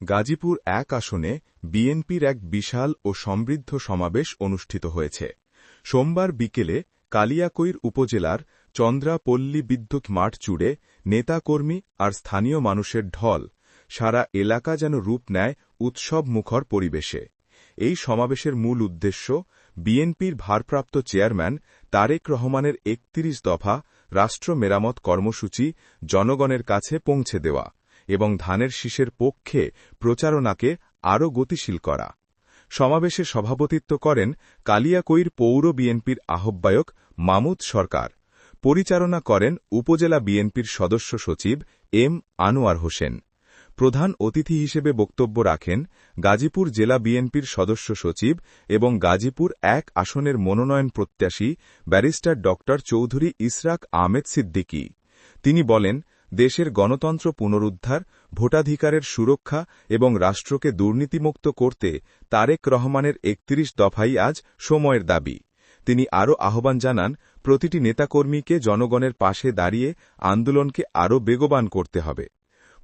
গাজীপুর এক আসনে বিএনপির এক বিশাল ও সমৃদ্ধ সমাবেশ অনুষ্ঠিত হয়েছে। সোমবার বিকেলে কালিয়াকৈর উপজেলার চন্দ্রাপল্লী বিদ্যুৎ মাঠ জুড়ে নেতাকর্মী আর স্থানীয় মানুষের ঢল সারা এলাকা যেন রূপ নেয় উৎসব মুখর পরিবেশে। এই সমাবেশের মূল উদ্দেশ্য বিএনপির ভারপ্রাপ্ত চেয়ারম্যান তারেক রহমানের একত্রিশ দফা রাষ্ট্র মেরামত কর্মসূচি জনগণের কাছে পৌঁছে দেওয়া। এবং ধানের শীষের পক্ষে প্রচারণাকে আরও গতিশীল করা। সমাবেশে সভাপতিত্ব করেন কালিয়াকৈর পৌর বিএনপির আহ্বায়ক মামুদ সরকার। পরিচালনা করেন উপজেলা বিএনপির সদস্য সচিব এম আনোয়ার হোসেন। প্রধান অতিথি হিসেবে বক্তব্য রাখেন গাজীপুর জেলা বিএনপির সদস্য সচিব এবং গাজীপুর এক আসনের মনোনয়ন প্রত্যাশী ব্যারিস্টার ড চৌধুরী ইসরাক আহমেদ সিদ্দিকী। তিনি বলেন দেশের গণতন্ত্র পুনরুদ্ধার, ভোটাধিকারের সুরক্ষা এবং রাষ্ট্রকে দুর্নীতিমুক্ত করতে তারেক রহমানের একত্রিশ দফাই আজ সময়ের দাবি। তিনি আরও আহ্বান জানান, প্রতিটি নেতাকর্মীকে জনগণের পাশে দাঁড়িয়ে আন্দোলনকে আরও বেগবান করতে হবে।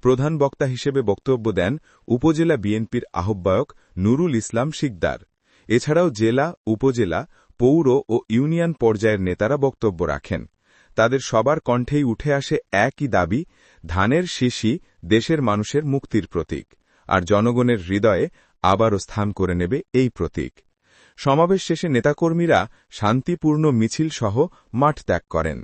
প্রধান বক্তা হিসেবে বক্তব্য দেন উপজেলা বিএনপির আহ্বায়ক নুরুল ইসলাম শিকদার। এছাড়াও জেলা, উপজেলা, পৌর ও ইউনিয়ন পর্যায়ের নেতারা বক্তব্য রাখেন। তাদের সবার কণ্ঠেই উঠে আসে একই দাবি, ধানের শিশি দেশের মানুষের মুক্তির প্রতীক, আর জনগণের হৃদয়ে আবারও স্থান করে নেবে এই প্রতীক। সমাবেশ শেষে নেতাকর্মীরা শান্তিপূর্ণ মিছিল সহ মাঠ ত্যাগ করেন।